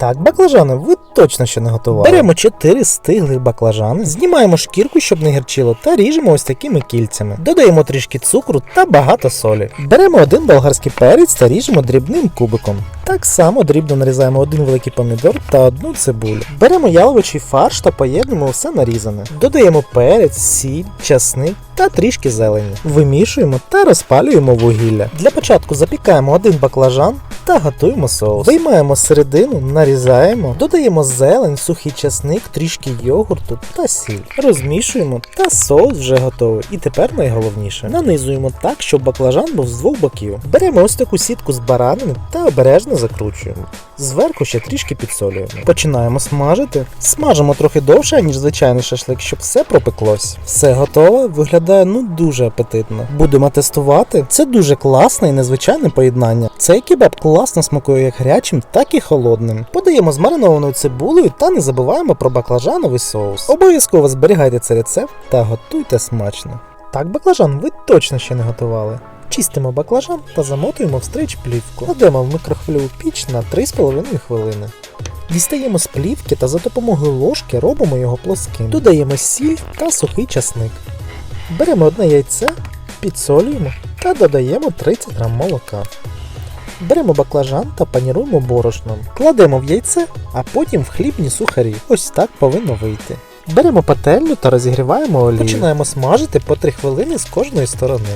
Так, баклажани, ви точно ще не готували. Беремо 4 стиглих баклажани, знімаємо шкірку, щоб не гірчило, та ріжемо ось такими кільцями. Додаємо трішки цукру та багато солі. Беремо один болгарський перець та ріжемо дрібним кубиком. Так само дрібно нарізаємо один великий помідор та одну цибулю. Беремо яловичий фарш та поєднуємо все нарізане. Додаємо перець, сіль, часник та трішки зелені. Вимішуємо та розпалюємо вугілля. Для початку запікаємо один баклажан та готуємо соус. Виймаємо середину, нарізаємо, додаємо зелень, сухий часник, трішки йогурту та сіль. Розмішуємо та соус вже готовий. І тепер найголовніше. Нанизуємо так, щоб баклажан був з двох боків. Беремо ось таку сітку з баранини та обережно закручуємо. Зверху ще трішки підсолюємо. Починаємо смажити. Смажимо трохи довше, ніж звичайний шашлик, щоб все пропеклось. Все готове, виглядає ну дуже апетитно. Будемо тестувати. Це дуже класне і незвичайне поєднання. Цей кебаб класно смакує як гарячим, так і холодним. Подаємо з маринованою цибулею та не забуваємо про баклажановий соус. Обов'язково зберігайте цей рецепт та готуйте смачно. Так, баклажан ви точно ще не готували. Чистимо баклажан та замотуємо в стрейч плівку. Кладемо в микрохвильову піч на 3,5 хвилини. Дістаємо з плівки та за допомогою ложки робимо його плоским. Додаємо сіль та сухий часник. Беремо одне яйце, підсолюємо та додаємо 30 грам молока. Беремо баклажан та паніруємо борошном. Кладемо в яйце, а потім в хлібні сухарі. Ось так повинно вийти. Беремо пательню та розігріваємо олію. Починаємо смажити по 3 хвилини з кожної сторони.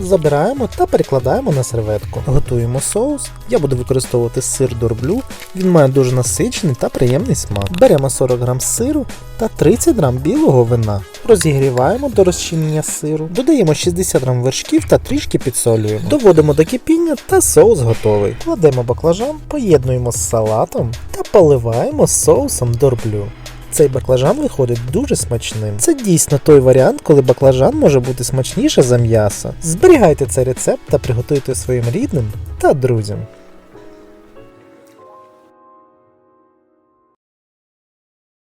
Забираємо та перекладаємо на серветку. Готуємо соус. Я буду використовувати сир дорблю. Він має дуже насичений та приємний смак. Беремо 40 грам сиру та 30 грам білого вина. Розігріваємо до розчинення сиру. Додаємо 60 грам вершків та трішки підсолюємо. Доводимо до кипіння та соус готовий. Кладемо баклажан, поєднуємо з салатом та поливаємо соусом дорблю. Цей баклажан виходить дуже смачним. Це дійсно той варіант, коли баклажан може бути смачніше за м'ясо. Зберігайте цей рецепт та приготуйте своїм рідним та друзям.